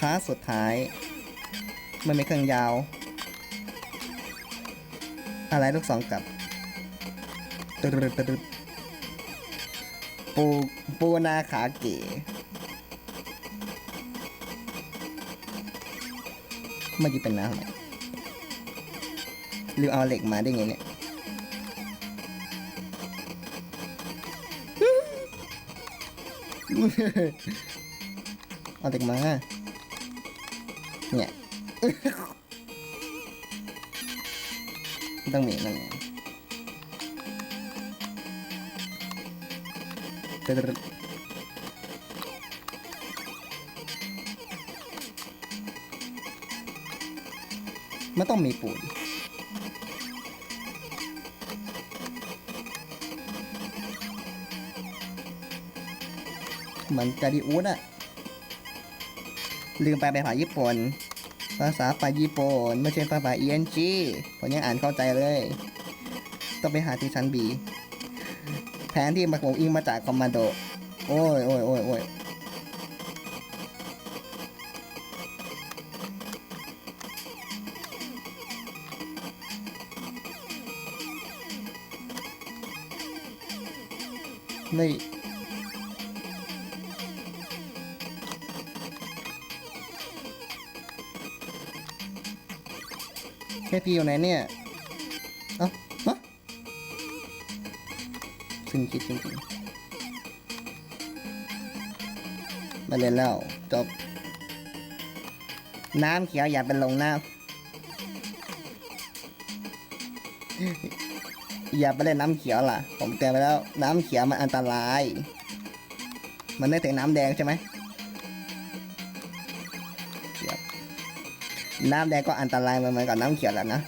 พาร์ทสุดท้าย มันไม่เครื่องยาว อะไรลูกสองกับตึ๊ดตึ๊ดตึ๊ดปูปูนาขาเก๋เมื่อกี้เป็นน้ำอะไรหรือเอาเหล็กมาได้ไงเนี่ยเอาเหล็กมา ต้องมีนั่นไงตึ๊ดมันต้องมีปูนเหมือนกาดิอูดอะลืมไปไปภาษาญี่ปุ่น ภาษาปาญี่ปุ่นไม่ใช่ภาษา ENG ผมยังอ่านเข้าใจเลย ต้องไปหาที่ชั้น B แผนที่มาของอิงมาจากคอมมานโด โอ้ยโอ้ยโอ้ยโอ้ยไค่พี่อยู่ไหนเนี่ย เอ้าฮะซึ่งคิดจริงๆมาเล่นแล้วจบ น้ำเขียวอย่าเป็นลงน้ำอย่าไปเล่นน้ำเขียวล่ะ ผมเตือนไปแล้ว น้ำเขียวมันอันตราย มันได้ถึงน้ำแดงใช่ไหม น้ำแดงก็อันตรายเหมือนกับน้ำเขียวแล้วนะ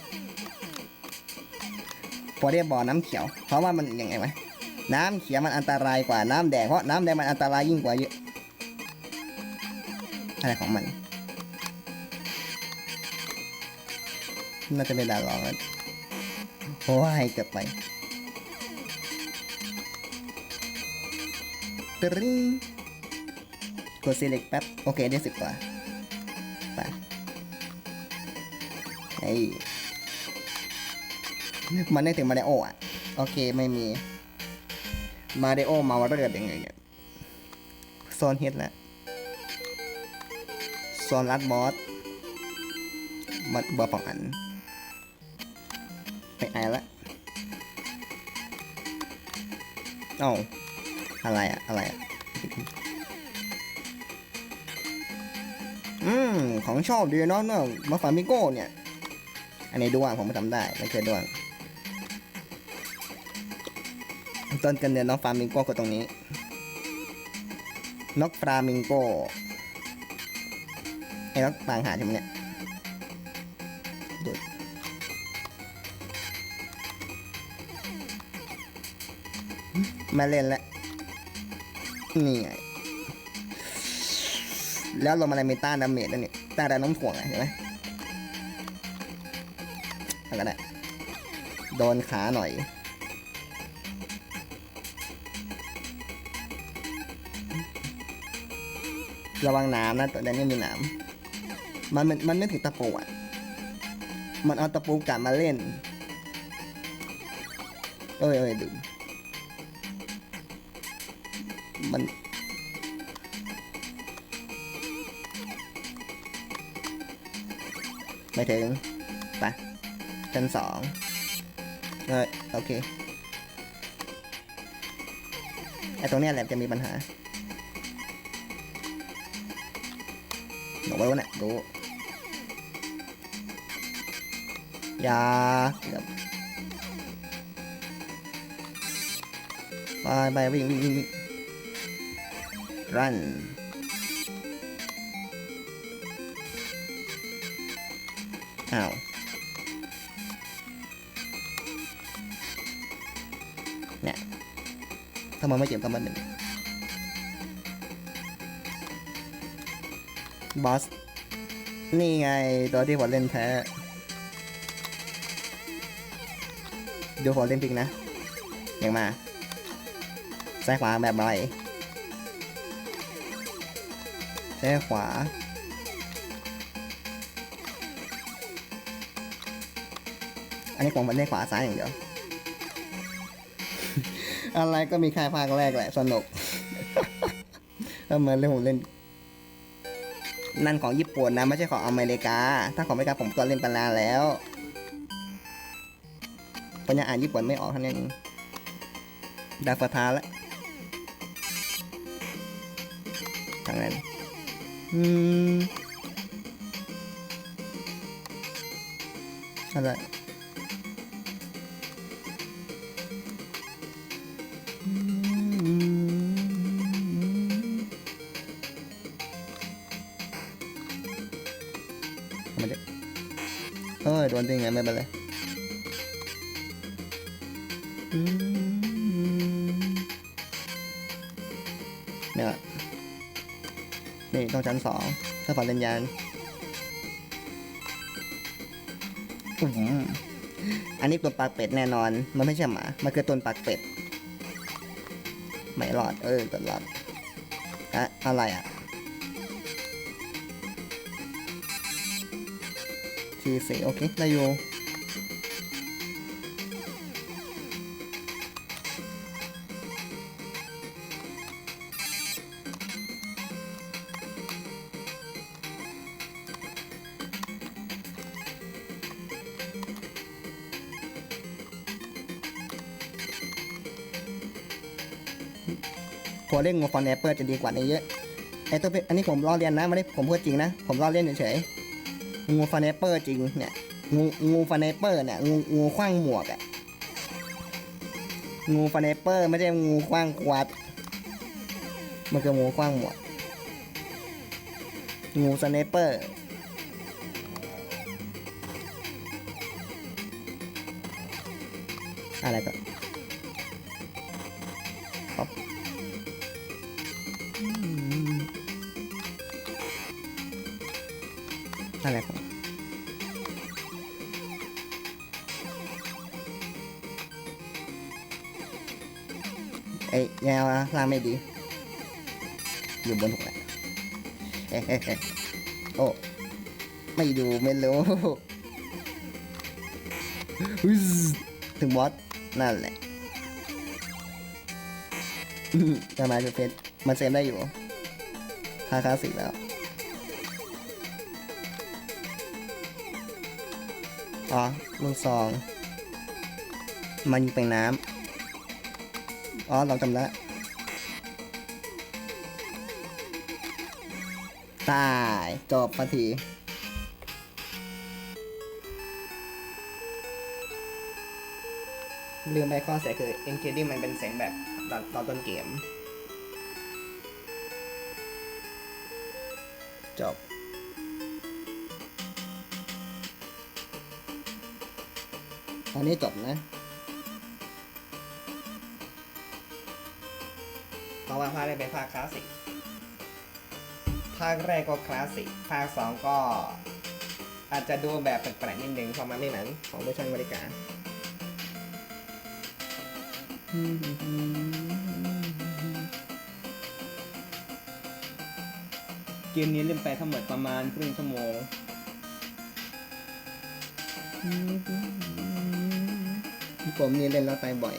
พอเรียกบ่อน้ำเขียว เพราะว่ามันยังไงไหมน้ำเขียวมันอันตรายกว่าน้ำแดงเพราะน้ำแดงมันอันตรายยิ่งกว่าเยอะอะไรของมันน่าจะเป็นดาวร้องแล้วโอ้ยเกือบไปตรึงกด select แป๊บ โอเค ได้สิบกว่า ไอ้มันได้ถึงมาริโออะ โอเคไม่มี มาริโอมาว่าเรือดยังไงเนี่ยโซนเฮิตแล้วโซนรัดบอสมัดบอปองอันไปไอละเอ้าอะไรอะอะไรอะอืม ของชอบดีเนาะเนาะมาฟามิโก้เนี่ย อันนี้ด้วงผมจำได้ไม่เคยด้วง ต้นกันเดือนน้องฟามิงโก้ก็ตรงนี้ นกฟลามิงโก้ไอ้นกปางหาใช่ไหมเนี่ยดูดมาเล่นแล้วนี่ไงแล้วลงมาในเมตาดาเมจนั่นนี่ตานแรงโน้มถ่วงอะเห็นไหม อะไรกันแหละโดนขาหน่อย ระวังน้ำนะตัวนั้นไม่มีน้ำมันมันมันไม่ถึงตะปูอะ มันเอาตะปูกัดมาเล่น เอ้ยเอ้ยดูมันไม่ถึงไป ชั้นสองเอ้ยโอเคไอตรงเนี้ยแหละจะมีปัญหาหนูไม่รู้เนี่ยดูอย่าเกือบไปไปวิ่งวิ่งวิ่งวิ่ง run อ้าว ทำไมไม่เจ็บกับมาหนึ่งบอส นี่ไง ตัวที่ผมเล่นแพ้ เดี๋ยวผมเล่นพิกนะ อย่างมาซ้ายขวาแบบไรซ้ายขวาอันนี้ผมเล่นขวาซ้ายอย่างเดียว อะไรก็มีแค่ภาคแรกแหละสนุกเหมือนเล่นผมเล่น นั่นของญี่ปุ่นนะไม่ใช่ของอเมริกา ถ้าของอเมริกาผมก็เล่นไปนานแล้วผมยังอ่านญี่ปุ่นไม่ออกเท่านั้นเองดาฟาทาและทางนั้นอืมอะไร เออโดนได้ไงไม่เป็นไรเนี่ยนี่ต้องชั้นสองถ้าฝันเป็นยานอื้อหืออันนี้ตัวปากเป็ดแน่นอน มันไม่ใช่หมา มันคือตัวปากเป็ด ไม่รอด เออตัวรอดอะอะไรอะ ทีสี่โอเคได้อยู่ัวเล่นงูฟอนแอปเปิลจะดีกว่านี้เยอะไอตัวเป็นอันนี้ผมล้อเลียนนะไม่ได้ผมพูดจริงนะ ผมล้อเลียนเฉยๆ งูฟอนแอปเปิลจริงเนี่ยงูงูฟอนแอปเปิลเนี่ยงูงูขว้างหมวกอะงูฟอนแอปเปิลไม่ใช่งูขว้างขวดมันคืองูขว้างหมวก งูสไนเปอร์อะไรก็ป๊อป อะไรของเอ้ยแนวล่างไม่ดี อยู่บนหัวเอ๊ะเอ๊ะเอ๊ะโอ้ไม่ดูไม่รู้ถึงบอสนั่นแหละอืมจะมาจะเป็นมันเซฟได้อยู่ทาคาสิแล้ว อ๋อลูกซอง มันยิงเป็นน้ำ อ๋อ เราจำได้ตาย จบพอทีลืมไปข้อเสียคือ e n c a d i n g มันเป็นเสียงแบบตอนตอนต้นเกม จบ อันนี้จบนะเพราะว่าภาคแรกเป็นภาคคลาสสิก ภาคแรกก็คลาสสิก ภาคสองก็ อาจจะดูแบบแปลกๆนิดนึงเพราะมันไม่เหมือนของเวอร์ชันอเมริการเกมนี้เล่นไปทั้งหมดประมาณครึ่งชั่วโมง ผมนี่เล่นแล้วตายบ่อย